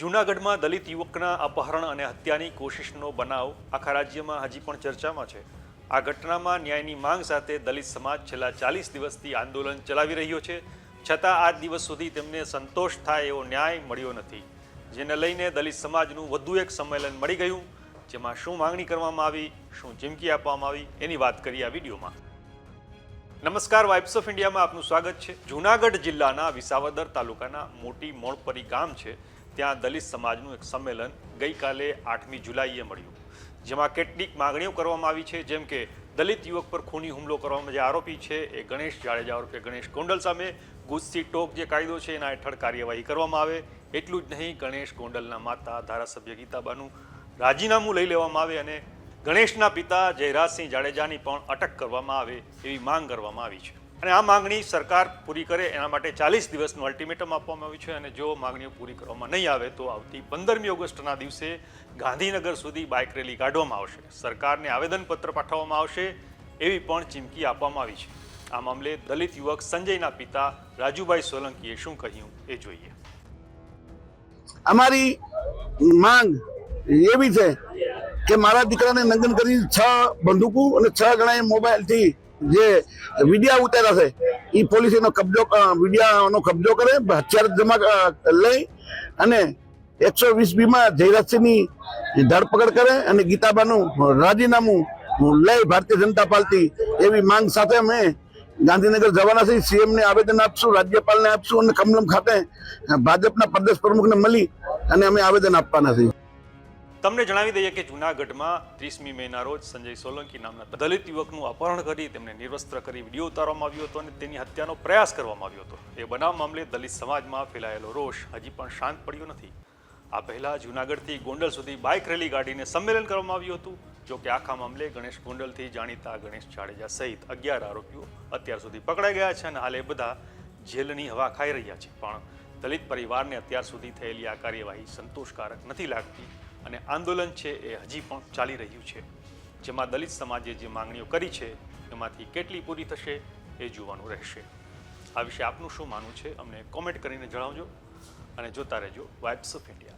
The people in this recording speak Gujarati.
જૂનાગઢમાં દલિત યુવકના અપહરણ અને હત્યાની કોશિશનો બનાવ આખા રાજ્યમાં હજી પણ ચર્ચામાં છે. આ ઘટનામાં ન્યાયની માંગ સાથે દલિત સમાજ છેલ્લા ચાલીસ દિવસથી આંદોલન ચલાવી રહ્યો છે. છતાં આજ દિવસ સુધી તેમને સંતોષ થાય એવો ન્યાય મળ્યો નથી. જેને લઈને દલિત સમાજનું વધુ એક સંમેલન મળી ગયું, જેમાં શું માંગણી કરવામાં આવી, શું ચીમકી આપવામાં આવી, એની વાત કરીએ આ વિડીયોમાં. નમસ્કાર, વાઇબ્સ ઓફ ઇન્ડિયામાં આપનું સ્વાગત છે. જૂનાગઢ જિલ્લાના વિસાવદર તાલુકાના મોટી મોણપરી ગામ છે. ત્યાં દલિત સમાજનું એક સંમેલન ગઈકાલે આઠમી જુલાઈએ મળ્યું, જેમાં કેટલીક માગણીઓ કરવામાં આવી છે. જેમ કે દલિત યુવક પર ખૂની હુમલો કરવામાં જે આરોપી છે એ ગણેશ જાડેજા ઉર્ફે ગણેશ ગોંડલ સામે ગુજસી ટોક જે કાયદો છે એના હેઠળ કાર્યવાહી કરવામાં આવે. એટલું જ નહીં, ગણેશ ગોંડલના માતા, ધારાસભ્ય ગીતાબાનું રાજીનામું લઈ લેવામાં આવે અને ગણેશના પિતા જયરાજસિંહ જાડેજાની પણ અટક કરવામાં આવે એવી માંગ કરવામાં આવી છે. અને આ માંગણી સરકાર પૂરી કરે એના માટે ચાલીસ દિવસનું અલ્ટિમેટમ આપવામાં આવ્યું છે અને જો માંગણીઓ પૂરી કરવામાં નહીં આવે તો આવતી પંદરમી ઓગસ્ટના દિવસે ગાંધીનગર સુધી બાઇક રેલી કાઢવામાં આવશે. સરકારને આવેદનપત્ર પાઠવવામાં આવશે એવી પણ ચીમકી આપવામાં આવી છે. આ મામલે દલિત યુવક સંજયના પિતા રાજુભાઈ સોલંકીએ શું કહ્યું એ જોઈએ. અમારી માંગ એવી છે કે મારા દીકરાને નંગન કરી છ બંદૂકો અને છ જણાએ મોબાઈલથી જે વિડિયા ઉતાર્યા છે એ પોલીસ એનો કબજો વિડિયાનો કબજો કરે, હથિયાર જમા લઈ અને એકસો વીસ બીમાં જયરાજસિંહની ધરપકડ કરે અને ગીતાબાનું રાજીનામું લઈ ભારતીય જનતા પાર્ટી એવી માંગ સાથે અમે ગાંધીનગર જવાના છે સીએમ ને આવેદન આપશું, રાજ્યપાલને આપશું અને કમલમ ખાતે ભાજપના પ્રદેશ પ્રમુખને મળી અને અમે આવેદન આપવાના છીએ. તમને જણાવી દઈએ કે જૂનાગઢમાં ત્રીસમી મેના રોજ સંજય સોલંકી નામના દલિત યુવકનું અપહરણ કરી તેમને નિર્વસ્ત્ર કરી વીડિયો ઉતારવામાં આવ્યો હતો અને તેની હત્યાનો પ્રયાસ કરવામાં આવ્યો હતો. એ બનાવ મામલે દલિત સમાજમાં ફેલાયેલો રોષ હજી પણ શાંત પડ્યો નથી. આ પહેલાં જૂનાગઢથી ગોંડલ સુધી બાઇક રેલી કાઢીને સંમેલન કરવામાં આવ્યું હતું, જો કે આખા મામલે ગણેશ ગોંડલથી જાણીતા ગણેશ જાડેજા સહિત અગિયાર આરોપીઓ અત્યાર સુધી પકડાઈ ગયા છે અને હાલ એ બધા જેલની હવા ખાઈ રહ્યા છે. પણ દલિત પરિવારને અત્યાર સુધી થયેલી આ કાર્યવાહી સંતોષકારક નથી લાગતી. અને આંદોલન છે એ હજી પણ ચાલી રહ્યું છે. જેમાં દલિત સમાજે જે માંગણીઓ કરી છે, એમાંથી કેટલી પૂરી થશે એ જોવાનું રહેશે. આ વિશે આપનું શું માનવું છે, અમને કોમેન્ટ કરીને જણાવજો. અને જોતા રહેજો વાઇબ્સ ઓફ ઇન્ડિયા